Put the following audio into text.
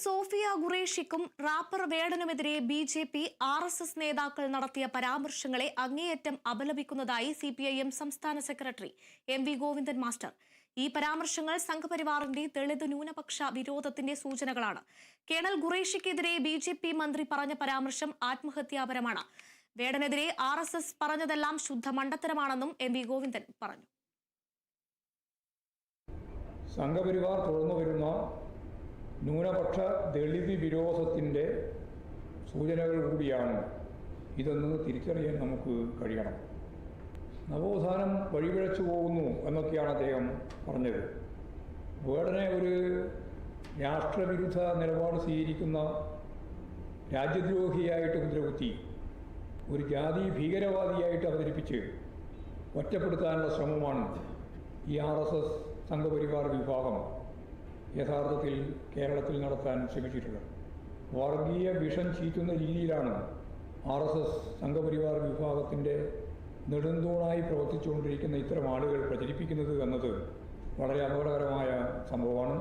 Sophia ഖുറേഷിക്കും rapper വേടനുമെതിരെ B J P R S S നേതാക്കൾ നടത്തിയ പരാമർശങ്ങളെ അങ്ങേയറ്റം അപലപിക്കുന്നതായി സി പി ഐ എം സംസ്ഥാന secretary M V Govindan master. ഈ പരാമർശങ്ങൾ സംഘപരിവാറിന്റെ ദളിത് ന്യൂനപക്ഷ വിരോധത്തിന്റെ സൂചനകളാണ്. കേണൽ ഖുറേഷിക്കെതിരെ ബി ജെ പി മന്ത്രി പറഞ്ഞ പരാമർശം ആത്മഹത്യാപരമാണ്. വേടനെതിരെ ആർ എസ് എസ് പറഞ്ഞതെല്ലാം ശുദ്ധ മണ്ടത്തരമാണെന്നും എം വി ഗോവിന്ദൻ പറഞ്ഞു. സംഘപരിവാർ തുറന്നു വരുന്ന ന്യൂനപക്ഷ ദളിത് വിരോധത്തിന്റെ സൂചനകൾ കൂടിയാണ്. ഇതെന്ന് തിരിച്ചറിയാൻ നമുക്ക് കഴിയണം. നവോത്ഥാനം വഴിപിഴച്ചു പോകുന്നു എന്നൊക്കെയാണ് അദ്ദേഹം പറഞ്ഞത്. വേടനെ ഒരു രാഷ്ട്രവിരുദ്ധ നിലപാട് സ്വീകരിക്കുന്ന രാജ്യദ്രോഹിയായിട്ട് മുദ്രകുത്തി ഒരു ജാതി ഭീകരവാദിയായിട്ട് അവതരിപ്പിച്ച് ഒറ്റപ്പെടുത്താനുള്ള ശ്രമമാണ് ഈ ആർ എസ് എസ് സംഘപരിവാർ വിഭാഗം. യഥാർത്ഥത്തിൽ കേരളത്തിൽ നടത്താൻ ശ്രമിച്ചിട്ടുള്ളത്. വർഗീയ വിഷം ചീറ്റുന്ന രീതിയിലാണ് ആർ എസ് എസ് സംഘപരിവാർ വിഭാഗത്തിന്റെ നെടുന്തൂണായി പ്രവർത്തിച്ചുകൊണ്ടിരിക്കുന്ന ഇത്തരം ആളുകൾ പ്രചരിപ്പിക്കുന്നത് എന്നത് വളരെ അപകടകരമായ സംഭവമാണ്.